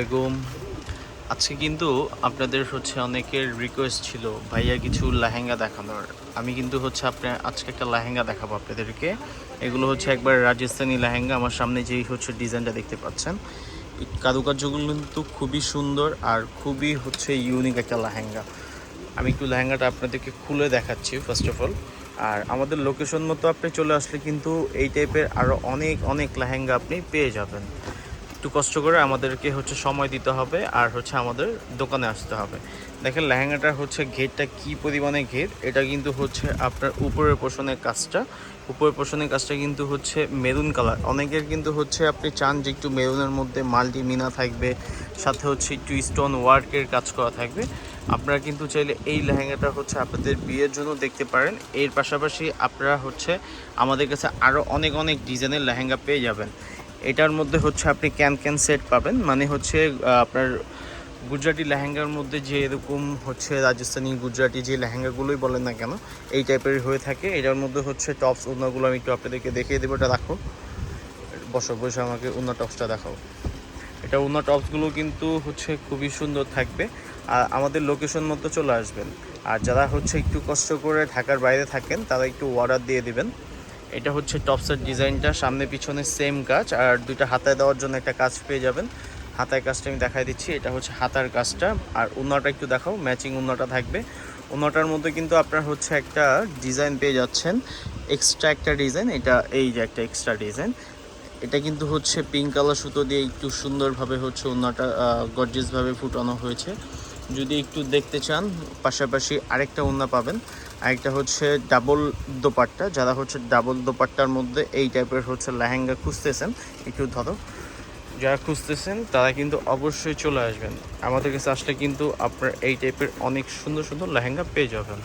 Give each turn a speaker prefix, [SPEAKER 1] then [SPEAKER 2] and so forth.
[SPEAKER 1] বেগম, আজকে কিন্তু আপনাদের হচ্ছে অনেকের রিকোয়েস্ট ছিল, ভাইয়া কিছু লেহেঙ্গা দেখানোর। আমি কিন্তু হচ্ছে আপনার আজকে একটা লেহেঙ্গা দেখাবো আপনাদেরকে। এগুলো হচ্ছে একবার রাজস্থানি লেহেঙ্গা, আমার সামনে যেই হচ্ছে ডিজাইনটা দেখতে পাচ্ছেন। কারুকার্যগুলো কিন্তু খুবই সুন্দর আর খুবই হচ্ছে ইউনিক একটা লেহেঙ্গা। আমি একটু লেহেঙ্গাটা আপনাদেরকে খুলে দেখাচ্ছি ফার্স্ট অফ অল আর আমাদের লোকেশন মতো আপনি চলে আসলে কিন্তু এই টাইপের আরও অনেক অনেক লেহেঙ্গা আপনি পেয়ে যাবেন। একটু কষ্ট করে আমাদেরকে হচ্ছে সময় দিতে হবে আর হচ্ছে আমাদের দোকানে আসতে হবে। দেখেন লেহেঙ্গাটার হচ্ছে ঘেরটা কি পরিমাণে ঘের? এটা কিন্তু হচ্ছে আপনার উপরের পোষণের কাজটা। উপরের পোষণের কাজটা কিন্তু হচ্ছে মেরুন কালার অনেকের কিন্তু হচ্ছে আপনি চান যে একটু মেরুনের মধ্যে মাল্টি মিনা থাকবে, সাথে হচ্ছে একটু স্টোন ওয়ার্কের কাজ করা থাকবে। আপনারা কিন্তু চাইলে এই লেহেঙ্গাটা হচ্ছে আপনাদের বিয়ের জন্য দেখতে পারেন। এর পাশাপাশি আপনারা হচ্ছে আমাদের কাছে আরও অনেক অনেক ডিজাইনের লেহেঙ্গা পেয়ে যাবেন। এটার মধ্যে হচ্ছে আপনি ক্যান ক্যান সেট পাবেন। মানে হচ্ছে আপনার গুজরাটি লেহেঙ্গার মধ্যে যে এরকম হচ্ছে রাজস্থানি গুজরাটি যে লেহেঙ্গাগুলোই বলেন না কেন, এই টাইপের হয়ে থাকে। এটার মধ্যে হচ্ছে টপস ওনাগুলো আমি একটু আপনাদেরকে দেখিয়ে দেবো, এটা রাখো। বসো, বসে, আমাকে উন্না টপসটা দেখাও। এটা উন্না টপসগুলো কিন্তু হচ্ছে খুবই সুন্দর থাকবে। আর আমাদের লোকেশন মতো চলে আসবেন। আর যারা হচ্ছে একটু কষ্ট করে ঢাকার বাইরে থাকেন, তারা একটু অর্ডার দিয়ে দিবেন। এটা হচ্ছে টপসের ডিজাইনটা, সামনে পিছনে সেম কাজ আর দুইটা হাতায় দেওয়ার জন্য একটা কাজ পেয়ে যাবেন। হাতায় কাজটা আমি দেখাই দিচ্ছি, এটা হচ্ছে হাতার কাজটা। আর উন্নাটা একটু দেখাও, ম্যাচিং উন্নাটা থাকবে। উন্নাটার মধ্যে কিন্তু আপনার হচ্ছে একটা ডিজাইন পেয়ে যাচ্ছেন এক্সট্রা একটা ডিজাইন, এটা এই যে একটা এক্সট্রা ডিজাইন। এটা কিন্তু হচ্ছে পিঙ্ক কালার সুতো দিয়ে একটু সুন্দরভাবে হচ্ছে ওনাটা গর্জিয়াসভাবে ফুটানো হয়েছে। যদি একটু দেখতে চান, পাশাপাশি আরেকটা ওনা পাবেন। আরেকটা হচ্ছে ডাবল দোপাট্টা। যারা হচ্ছে ডাবল দোপাট্টার মধ্যে এই টাইপের হচ্ছে লেহেঙ্গা খুঁজতেছেন, একটু ধরো। যারা খুঁজতেছেন, তারা কিন্তু অবশ্যই চলে আসবেন। আমাদের কাছে আসলে কিন্তু আপনার এই টাইপের অনেক সুন্দর সুন্দর লেহেঙ্গা পেয়ে যাবেন।